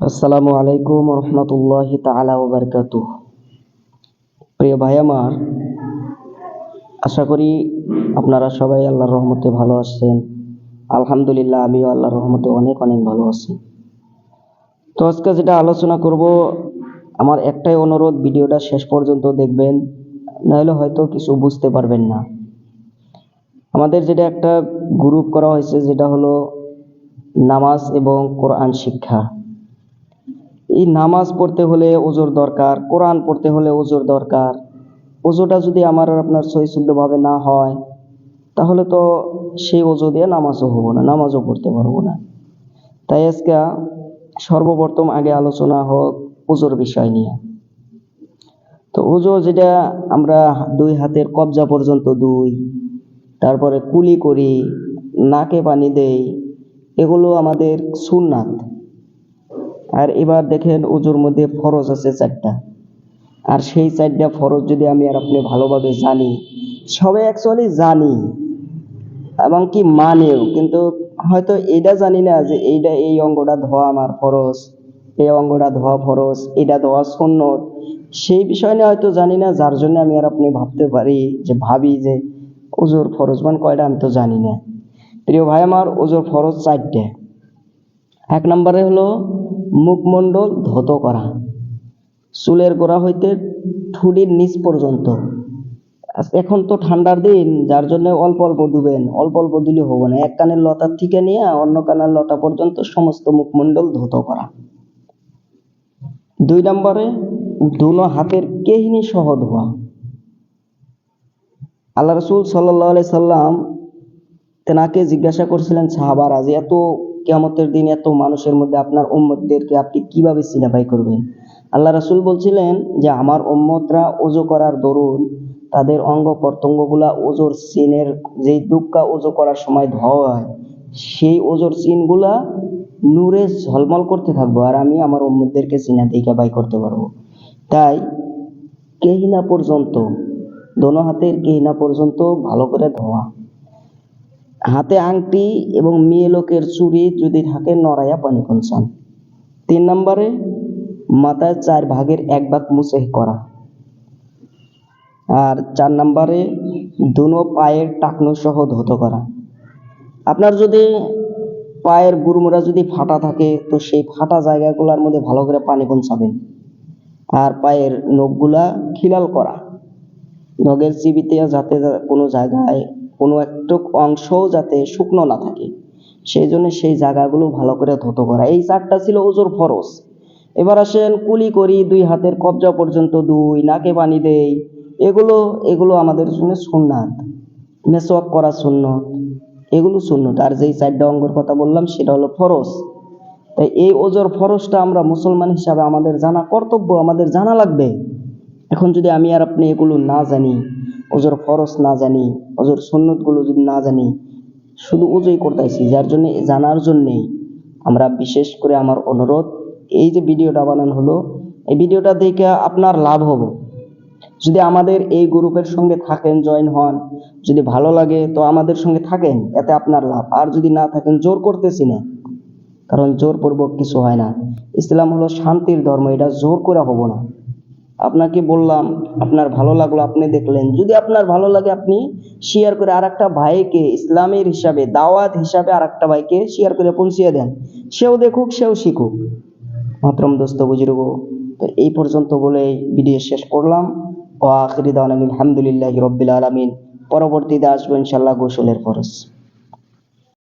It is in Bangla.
আসসালামু আলাইকুম রহমতুল্লাহি ওয়া প্রিয় ভাই আমার আশা করি আপনারা সবাই আল্লাহর রহমতে ভালো আছেন। আলহামদুলিল্লাহ, আমিও আল্লাহর রহমতে অনেক অনেক ভালো আছি। তো আজকে যেটা আলোচনা করব, আমার একটাই অনুরোধ, ভিডিওটা শেষ পর্যন্ত দেখবেন, নাহলে হয়তো কিছু বুঝতে পারবেন না। আমাদের যেটা একটা গ্রুপ করা হয়েছে, যেটা হলো নামাজ এবং কোরআন শিক্ষা। এই নামাজ পড়তে হলে ওজোর দরকার, কোরআন পড়তে হলে ওজোর দরকার। ওজোটা যদি আমার আপনার সহি শুদ্ধভাবে না হয়, তাহলে তো সেই ওজো দিয়ে নামাজও হব না, নামাজও পড়তে পারব না। তাই আজকে সর্বপ্রথম আগে আলোচনা হোক ওজোর বিষয় নিয়ে। তো ওজো যেটা আমরা দুই হাতের কবজা পর্যন্ত দুই তারপরে কুলি করি, নাকে পানি দেই, এগুলো আমাদের সুন্নাত। আর এবার দেখেন উজুর মধ্যে ফরজ আছে চারটা। আর সেই চারটা ফরজ যদি আমি আর আপনি ভালোভাবে জানি, সবাই অ্যাকচুয়ালি জানি, এবং কি মানেও, কিন্তু হয়তো এটা জানি না যে এইটা এই অঙ্গটা ধোয়া আমার ফরজ, এই অঙ্গটা ধোয়া ফরজ এটা ধোয়া সুন্নত। সেই বিষয় নিয়ে হয়তো জানি না, যার জন্য আমি আর আপনি ভাবতে পারি যে, ভাবি যে উজুর ফরজ মান কয়টা আমি তো জানি না। প্রিয় ভাই আমার উজুর ফরজ চারটে। এক নম্বরে হলো মুখমণ্ডল ধত করা। চুলের গোড়া হইতে ঠুডির নিচ পর্যন্ত। এখন তো ঠান্ডার দিন, যার জন্য অল্প অল্প দুবেন, অল্প অল্প দিলে হব না। এক কানের লতার থেকে নিয়ে, অন্য কানের লতা পর্যন্ত সমস্ত মুখমণ্ডল ধুত করা। দুই নম্বরে, দুনো হাতের কেহিনী সহ ধোয়া আল্লাহ রসুল সাল্লাহ সাল্লাম তেনাকে জিজ্ঞাসা করছিলেন সাহাবারা যে এত কেয়ামতের দিন এত মানুষের মধ্যে আপনার উম্মতদেরকে আপনি কীভাবে চিনাবাই করবেন? আল্লাহ রাসূল বলছিলেন যে, আমার উম্মতরা ওজু করার দরুন, তাদের অঙ্গ প্রত্যঙ্গগুলা ওজোর চিনের যেই দুঃখা ওজো করার সময় ধোয়া হয়, সেই ওজোর চিনগুলা নূরে ঝলমল করতে থাকব আর আমি আমার উম্মতদেরকে চিনা দিকে বাই করতে পারব। তাই কেহিনা পর্যন্ত, দোনো হাতের কেহিনা পর্যন্ত ভালো করে ধোয়া। হাতে আংটি এবং মেয়ে লোকের চুড়ি যদি থাকে নড়াইয়া পানি কনসান তিন নম্বরে, মাথায় চার ভাগের এক ভাগ মুছে করা। আর চার নম্বরে, দুনো পায়ের টাকনো সহ ধুতো করা। আপনার যদি পায়ের গুড়মোড়া যদি ফাটা থাকে, তো সেই ফাটা জায়গাগুলোর মধ্যে ভালো করে পানি পৌঁছাবেন আর পায়ের নখগুলা খিলাল করা। নখের চিবিতে যাতে কোনো জায়গায় কোনো একটু অংশও যাতে শুকনো না থাকে। সেই জন্য সেই জায়গাগুলো ভালো করে ধুতো করা। এই চারটা ছিল ওজোর ফরজ এবার আসেন কুলি করি, দুই হাতের কবজা পর্যন্ত দুই, নাকে পানি দেই। এগুলো এগুলো আমাদের জন্য সুন্নাত। মেসওয়াক করা সুন্নত। এগুলো সুন্নত। আর যেই চারটা অঙ্গের কথা বললাম, সেটা হলো ফরজ তাই এই ওজোর ফরজটা আমরা মুসলমান হিসাবে আমাদের জানা কর্তব্য, আমাদের জানা লাগবে। এখন যদি আমি আর আপনি এগুলো না জানি ওজোর ফরজ না জানি, ওজোর সুন্নতগুলো যদি না জানি, শুধু উজুই করতেছি, যার জন্য জানার জন্যেই। আমরা বিশেষ করে আমার অনুরোধ, এই যে ভিডিওটা বানানো হলো, এই ভিডিওটা দেখে আপনার লাভ হবে। যদি আমাদের এই গ্রুপের সঙ্গে থাকেন, জয়েন হন, যদি ভালো লাগে, তো আমাদের সঙ্গে থাকেন, এতে আপনার লাভ। আর যদি না থাকেন, জোর করতেছি না, কারণ জোরপূর্বক কিছু হয় না। ইসলাম হলো শান্তির ধর্ম, এটা জোর করে হব না। আপনাকে বললাম, আপনার ভালো লাগল, আপনি দেখলেন। যদি আপনার ভালো লাগে, আপনি শেয়ার করে আর একটা ভাইকে ইসলামের হিসাবে, দাওয়াত হিসাবে আর একটা ভাইকে শেয়ার করে পৌঁছিয়ে দেন। সেও দেখুক, সেও শিখুক। মাত্রম দোস্ত, বুজুর্গ, তো এই পর্যন্ত বলে ভিডিও শেষ করলাম। ও আখরি দাওয়ান আলহামদুলিল্লাহ রব্বিল আলমিন। পরবর্তীতে আসব ইনশাল্লাহ গোসলের ফরজ।